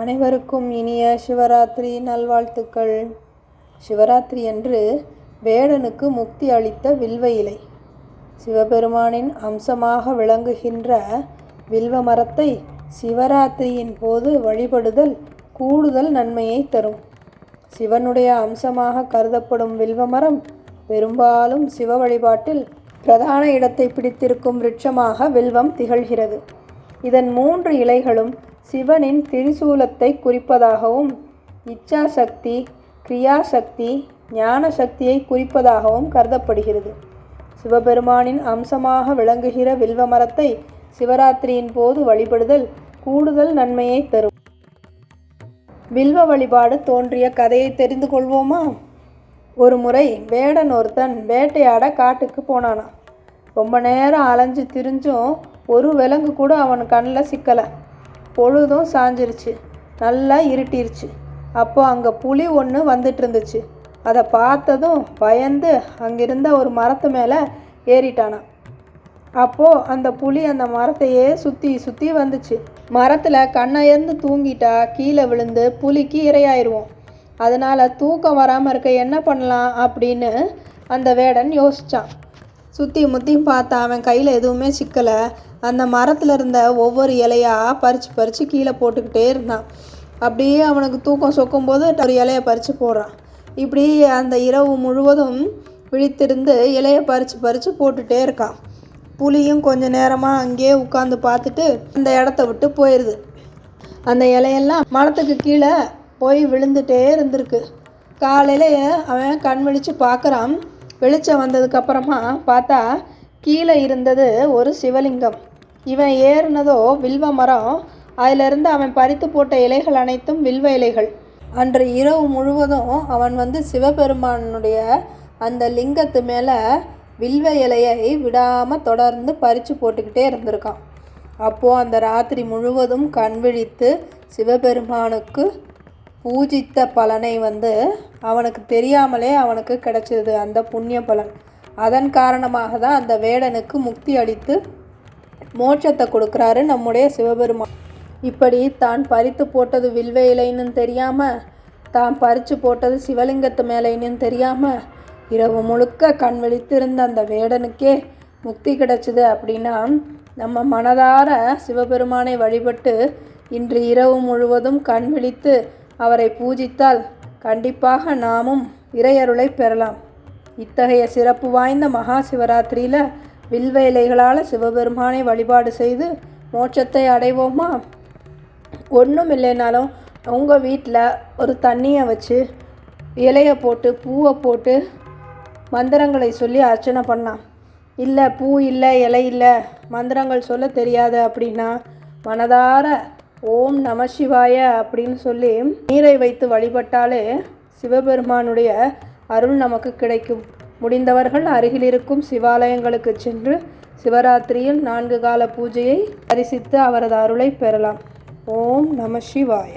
அனைவருக்கும் இனிய சிவராத்திரி நல்வாழ்த்துக்கள். சிவராத்திரி அன்று வேடனுக்கு முக்தி அளித்த வில்வ இலை. சிவபெருமானின் அம்சமாக விளங்குகின்ற வில்வ மரத்தை சிவராத்திரியின் போது வழிபடுதல் கூடுதல் நன்மையை தரும். சிவனுடைய அம்சமாக கருதப்படும் வில்வ மரம் பெரும்பாலும் சிவ வழிபாட்டில் பிரதான இடத்தை பிடித்திருக்கும் விருட்சமாக வில்வம் திகழ்கிறது. இதன் மூன்று இலைகளும் சிவனின் திரிசூலத்தை குறிப்பதாகவும் இச்சாசக்தி கிரியாசக்தி ஞான சக்தியை குறிப்பதாகவும் கருதப்படுகிறது. சிவபெருமானின் அம்சமாக விளங்குகிற வில்வ மரத்தை சிவராத்திரியின் போது வழிபடுதல் கூடுதல் நன்மையை தரும். வில்வ வழிபாடு தோன்றிய கதையை தெரிந்து கொள்வோமா? ஒரு முறை வேடன் ஒருத்தன் வேட்டையாட காட்டுக்கு போனானா ரொம்ப நேரம் அலைஞ்சு திரிஞ்சும் ஒரு விலங்கு கூட அவன் கண்ணில் சிக்கலை. பொழுதும் சாஞ்சிருச்சு. நல்லா இருட்டிருச்சு. அப்போ அங்கே புலி ஒன்று வந்துட்டு இருந்துச்சு அதை பார்த்ததும் பயந்து அங்கிருந்த ஒரு மரத்து மேலே ஏறிட்டானான் அப்போது அந்த புலி அந்த மரத்தையே சுற்றி சுற்றி வந்துச்சு. மரத்தில் கண்ணயர்ந்து தூங்கிட்டா கீழே விழுந்து புலிக்கு இரையாயிருவோம். அதனால் தூக்கம் வராமல் இருக்க என்ன பண்ணலாம் அப்படின்னு அந்த வேடன் யோசித்தான் சுற்றி முத்தியும் பார்த்தா அவன் கையில் எதுவுமே சிக்கலை. அந்த மரத்தில் இருந்த ஒவ்வொரு இலையாக பறித்து பறித்து கீழே போட்டுக்கிட்டே இருந்தான். அப்படியே அவனுக்கு தூக்கம் சொக்கும் போது ஒரு இலையை பறித்து போடுறான். இப்படி அந்த இரவு முழுவதும் விழித்திருந்து இலையை பறித்து பறித்து போட்டுகிட்டே இருக்கான். புலியும் கொஞ்சம் நேரமாக அங்கேயே உட்காந்து பார்த்துட்டு அந்த இடத்த விட்டு போயிடுது அந்த இலையெல்லாம் மரத்துக்கு கீழே போய் விழுந்துட்டே இருந்திருக்கு. காலையில் அவன் கண் விழித்து பார்க்குறான். வெளிச்சம் வந்ததுக்கப்புறமா பார்த்தா கீழே இருந்தது ஒரு சிவலிங்கம். இவன் ஏறினதோ வில்வ மரம். அதிலிருந்து அவன் பறித்து போட்ட இலைகள் அனைத்தும் வில்வ இலைகள். அன்று இரவு முழுவதும் அவன் வந்து சிவபெருமானுடைய அந்த லிங்கத்து மேலே வில்வ இலையை விடாமல் தொடர்ந்து பறித்து போட்டுக்கிட்டே இருந்திருக்கான். அப்போது அந்த ராத்திரி முழுவதும் கண் விழித்து சிவபெருமானுக்கு பூஜித்த பலனை வந்து அவனுக்கு தெரியாமலே அவனுக்கு கிடைச்சிது அந்த புண்ணிய பலன். அதன் காரணமாக தான் அந்த வேடனுக்கு முக்தி அளித்து மோட்சத்தை கொடுக்குறாரு நம்முடைய சிவபெருமான். இப்படி தான் பறித்து போட்டது வில்வ இலைன்னு தெரியாமல் தான் பறித்து போட்டது சிவலிங்கத்து மேலேன்னு தெரியாமல் இரவு முழுக்க கண் விழித்திருந்த அந்த வேடனுக்கே முக்தி கிடைச்சிது அப்படின்னா நம்ம மனதார சிவபெருமானை வழிபட்டு இன்று இரவு முழுவதும் கண் விழித்து அவரை பூஜித்தால் கண்டிப்பாக நாமும் இறையருளை பெறலாம். இத்தகைய சிறப்பு வாய்ந்த மகா சிவராத்திரியில் வில்வ இலைகளால் சிவபெருமானை வழிபாடு செய்து மோட்சத்தை அடைவோமா? ஒன்றும் இல்லைனாலும் உங்கள் வீட்டில் ஒரு தண்ணியை வச்சு இலையை போட்டு பூவை போட்டு மந்திரங்களை சொல்லி அர்ச்சனை பண்ணலாம் இல்லை பூ இல்லை இலை இல்லை மந்திரங்கள் சொல்ல தெரியாது அப்படின்னா மனதார ஓம் நம சிவாய அப்படின்னு சொல்லி நீரை வைத்து வழிபட்டாலே சிவபெருமானுடைய அருள் நமக்கு கிடைக்கும். முடிந்தவர்கள் அருகில் இருக்கும் சிவாலயங்களுக்கு சென்று சிவராத்திரியில் நான்கு கால பூஜையை தரிசித்து அவரது அருளை பெறலாம். ஓம் நம சிவாய.